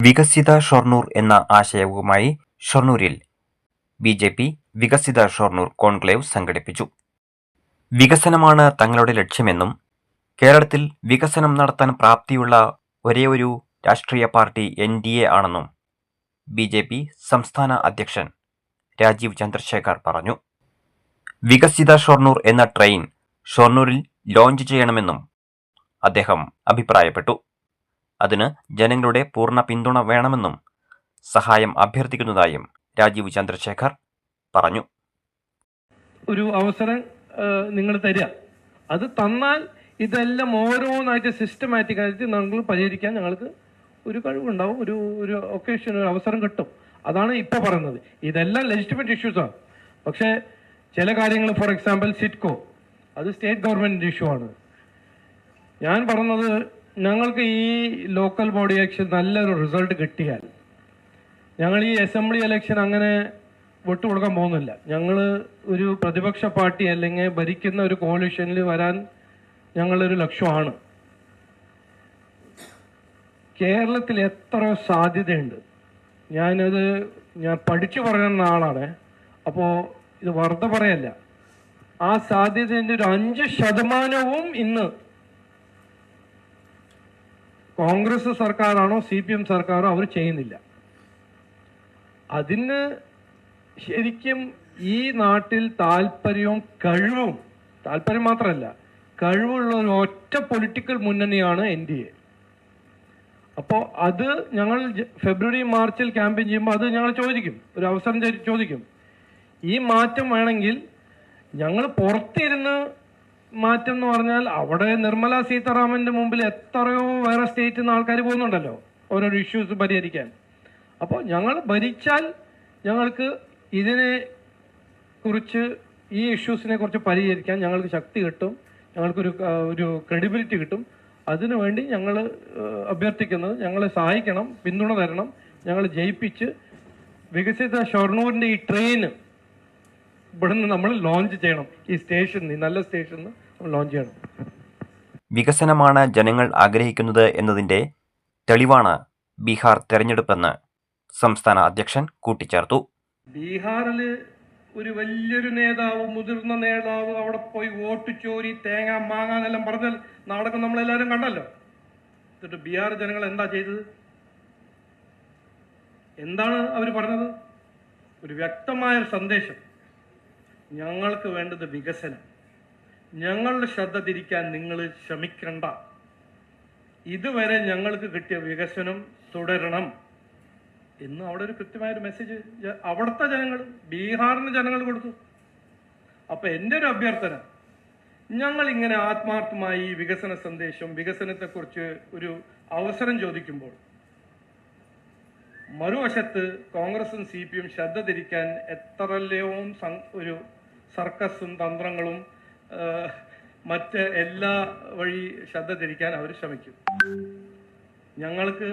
വികസിത ഷൊർണൂർ എന്ന ആശയവുമായി ഷൊർണൂരിൽ ബി ജെ പി വികസിത ഷൊർണൂർ കോൺക്ലേവ് സംഘടിപ്പിച്ചു. വികസനമാണ് തങ്ങളുടെ ലക്ഷ്യമെന്നും കേരളത്തിൽ വികസനം നടത്താൻ പ്രാപ്തിയുള്ള ഒരേയൊരു രാഷ്ട്രീയ പാർട്ടി എൻ ഡി എ ആണെന്നും ബി ജെ പി സംസ്ഥാന അധ്യക്ഷൻ രാജീവ് ചന്ദ്രശേഖർ പറഞ്ഞു. വികസിത ഷൊർണൂർ എന്ന ട്രെയിൻ ഷൊർണൂരിൽ ലോഞ്ച് ചെയ്യണമെന്നും അദ്ദേഹം അഭിപ്രായപ്പെട്ടു. അതിന് ജനങ്ങളുടെ പൂർണ പിന്തുണ വേണമെന്നും സഹായം അഭ്യർത്ഥിക്കുന്നതായും രാജീവ് ചന്ദ്രശേഖർ പറഞ്ഞു. ഒരു അവസരം നിങ്ങൾ തരിക. അത് തന്നാൽ ഇതെല്ലാം ഓരോന്നായിട്ട് സിസ്റ്റമാറ്റിക് ആയിട്ട് ഞങ്ങൾ പരിഹരിക്കാൻ ഞങ്ങൾക്ക് ഒരു കഴിവുണ്ടാവും. ഒരു ഒരു ഒക്കേഷൻ ഒരു അവസരം കിട്ടും. അതാണ് ഇപ്പൊ പറയുന്നത്. ഇതെല്ലാം ലെജിറ്റിമേറ്റ് ഇഷ്യൂസ് ആണ്. പക്ഷേ ചില കാര്യങ്ങൾ ഫോർ എക്സാമ്പിൾ സിറ്റ്കോ അത് സ്റ്റേറ്റ് ഗവൺമെന്റ് ഇഷ്യൂ ആണ്. ഞാൻ പറഞ്ഞത് ഞങ്ങൾക്ക് ഈ ലോക്കൽ ബോഡി ഇലക്ഷൻ നല്ലൊരു റിസൾട്ട് കിട്ടിയാൽ ഞങ്ങൾ ഈ അസംബ്ലി ഇലക്ഷൻ അങ്ങനെ വിട്ടുകൊടുക്കാൻ പോകുന്നില്ല. ഞങ്ങൾ ഒരു പ്രതിപക്ഷ പാർട്ടി അല്ലെങ്കിൽ ഭരിക്കുന്ന ഒരു കോളിഷനിൽ വരാൻ ഞങ്ങളൊരു ലക്ഷ്യമാണ്. കേരളത്തിൽ എത്ര സാധ്യതയുണ്ട്. ഞാനത് ഞാൻ പഠിച്ചു പറയുന്ന ആളാണ്. അപ്പോൾ ഇത് വെറുതെ പറയല്ല. ആ സാധ്യതയുടെ ഒരു അഞ്ച് ശതമാനവും ഇന്ന് കോൺഗ്രസ് സർക്കാരാണോ സി പി എം സർക്കാരോ അവർ ചെയ്യുന്നില്ല. അതിന് ശരിക്കും ഈ നാട്ടിൽ താല്പര്യവും കഴിവും താല്പര്യം മാത്രമല്ല കഴിവുള്ള ഒരു ഒറ്റ പൊളിറ്റിക്കൽ മുന്നണിയാണ് എൻ ഡി എ. അപ്പോൾ അത് ഞങ്ങൾ ഫെബ്രുവരി മാർച്ചിൽ ക്യാമ്പയിൻ ചെയ്യുമ്പോൾ അത് ഞങ്ങൾ ചോദിക്കും ഒരു അവസരം ചോദിക്കും. ഈ മാറ്റം വേണമെങ്കിൽ ഞങ്ങൾ പുറത്തിരുന്ന് മാറ്റം എന്ന് പറഞ്ഞാൽ അവിടെ നിർമ്മല സീതാറാമന്റെ മുമ്പിൽ എത്രയോ വേറെ സ്റ്റേറ്റിൽ നിന്ന് ആൾക്കാർ പോകുന്നുണ്ടല്ലോ. ഓരോ ഇഷ്യൂസ് പരിഹരിക്കാൻ. അപ്പോൾ ഞങ്ങൾ ഭരിച്ചാൽ ഞങ്ങൾക്ക് ഇതിനെ കുറിച്ച് ഈ ഇഷ്യൂസിനെ കുറിച്ച് പരിഹരിക്കാൻ ഞങ്ങൾക്ക് ശക്തി കിട്ടും. ഞങ്ങൾക്കൊരു ഒരു ക്രെഡിബിലിറ്റി കിട്ടും. അതിനുവേണ്ടി ഞങ്ങൾ അഭ്യർത്ഥിക്കുന്നത് ഞങ്ങളെ സഹായിക്കണം പിന്തുണ തരണം ഞങ്ങൾ ജയിപ്പിച്ച് വികസിത ഷൊർണൂരിന്റെ ഈ ട്രെയിൻ ഇവിടുന്ന് നമ്മൾ ലോഞ്ച് ചെയ്യണം. ഈ സ്റ്റേഷനിൽ നല്ല സ്റ്റേഷനിൽ ലോഞ്ച് ചെയ്യണം. വികസനമാണ് ജനങ്ങൾ ആഗ്രഹിക്കുന്നത് എന്നതിന്റെ തെളിവാണ് ബീഹാർ തെരഞ്ഞെടുപ്പെന്ന് സംസ്ഥാന അധ്യക്ഷൻ കൂട്ടിച്ചേർത്തു. ബീഹാറിൽ ഒരു വലിയൊരു നേതാവ് മുതിർന്ന നേതാവ് അവിടെ പോയി വോട്ട് ചോരി തേങ്ങ മാങ്ങ എന്നെല്ലാം പറഞ്ഞാൽ നാടകം നമ്മളെല്ലാവരും കണ്ടല്ലോ. എന്നിട്ട് ബീഹാർ ജനങ്ങൾ എന്താ ചെയ്തത്? എന്താണ് അവർ പറഞ്ഞത്? ഒരു വ്യക്തമായ സന്ദേശം. ഞങ്ങൾക്ക് വേണ്ടത് വികസനം. ഞങ്ങളുടെ ശ്രദ്ധ തിരിക്കാൻ നിങ്ങൾ ശ്രമിക്കണ്ട. ഇതുവരെ ഞങ്ങൾക്ക് കിട്ടിയ വികസനം തുടരണം. എന്ന് അവിടെ ഒരു കൃത്യമായ ഒരു മെസ്സേജ് അവിടുത്തെ ജനങ്ങൾ ബീഹാറിന് ജനങ്ങൾ കൊടുത്തു. അപ്പൊ എന്റെ ഒരു അഭ്യർത്ഥന ഞങ്ങൾ ഇങ്ങനെ ആത്മാർത്ഥമായി വികസന സന്ദേശം വികസനത്തെക്കുറിച്ച് ഒരു അവസരം ചോദിക്കുമ്പോൾ മറുവശത്ത് കോൺഗ്രസും സി പി എം ശ്രദ്ധ തിരിക്കാൻ എത്രല്ലയോ ഒരു സർക്കസും തന്ത്രങ്ങളും മറ്റ് എല്ലാ വഴി ശ്രദ്ധ തിരിക്കാൻ അവർ ശ്രമിക്കും. ഞങ്ങൾക്ക്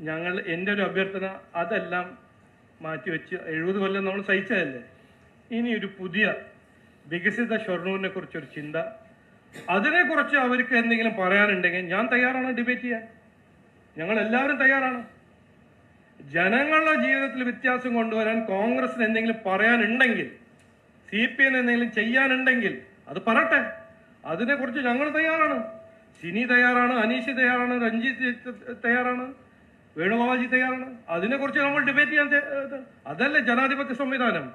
ഞങ്ങൾ എന്റെ ഒരു അഭ്യർത്ഥന അതെല്ലാം മാറ്റിവെച്ച് എഴുപത് കൊല്ലം നമ്മൾ സഹിച്ചതല്ലേ? ഇനി ഒരു പുതിയ വികസിത ഷൊർണൂരിനെ കുറിച്ചൊരു ചിന്ത. അതിനെക്കുറിച്ച് അവർക്ക് എന്തെങ്കിലും പറയാനുണ്ടെങ്കിൽ ഞാൻ തയ്യാറാണ് ഡിബേറ്റ് ചെയ്യാൻ. ഞങ്ങൾ എല്ലാവരും തയ്യാറാണ്. ജനങ്ങളുടെ ജീവിതത്തിൽ വ്യത്യാസം കൊണ്ടുവരാൻ കോൺഗ്രസിന് എന്തെങ്കിലും പറയാനുണ്ടെങ്കിൽ സി പി എന്തെങ്കിലും ചെയ്യാനുണ്ടെങ്കിൽ അത് പറട്ടെ. അതിനെക്കുറിച്ച് ഞങ്ങൾ തയ്യാറാണ്. സിനി തയ്യാറാണ് അനീഷ് തയ്യാറാണ് രഞ്ജിത്ത് തയ്യാറാണ് വേണുഗോപാൽജി തയ്യാറാണ്. അതിനെക്കുറിച്ച് നമ്മൾ ഡിബേറ്റ് ചെയ്യാൻ അതല്ലേ ജനാധിപത്യ സംവിധാനം.